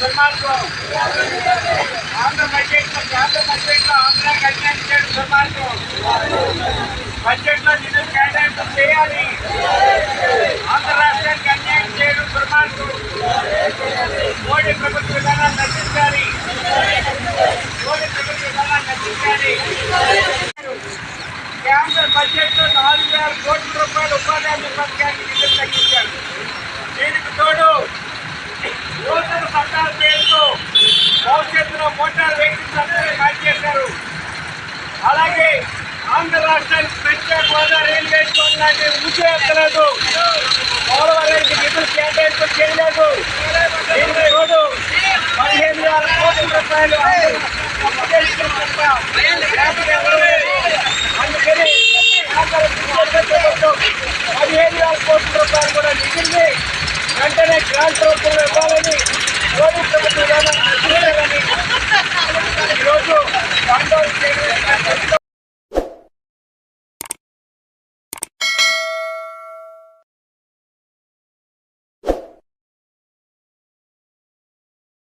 దుర్మార్గం. ఆంధ్ర బడ్జెట్ కేంద్ర బడ్జెట్లో ఆంధ్రాకి చేయడం దుర్మార్గం. బడ్జెట్ నిధులు కేటాయింపు చేయాలి. ఆంధ్ర రాష్ట్రానికి అన్యాయం చేయడం దుర్మార్గం. మోడీ ప్రభుత్వ విధానాన్ని నశించాలి మోడీ ప్రభుత్వ విధానాన్ని నశించాలి కేంద్ర బడ్జెట్ నాలుగు వేల కోట్ల రూపాయలు ఉపాధి హామీ నిధులు తగ్గించారు దీనికి తోడు నూతన చట్టాల పేరుతో భవిష్యత్తులో మోటార్ వెహికల్స్ అందరూ ఖాళీ చేశారు. అలాగే ఆంధ్ర రాష్ట్రానికి ప్రత్యేక హోదా రైల్వే జోన్ లాంటి ఊసే ఎత్తలేదు. పోలవరానికి నిధులు కేటాయింపు చేయలేదు. దీనికి తోడు పదిహేను వేల కోట్ల రూపాయలు అందుకని పదిహేను వేల కోట్ల రూపాయలు కూడా నిధుల్ని వెంటనే గ్రాంట్ రూపంలో ఇవ్వాలని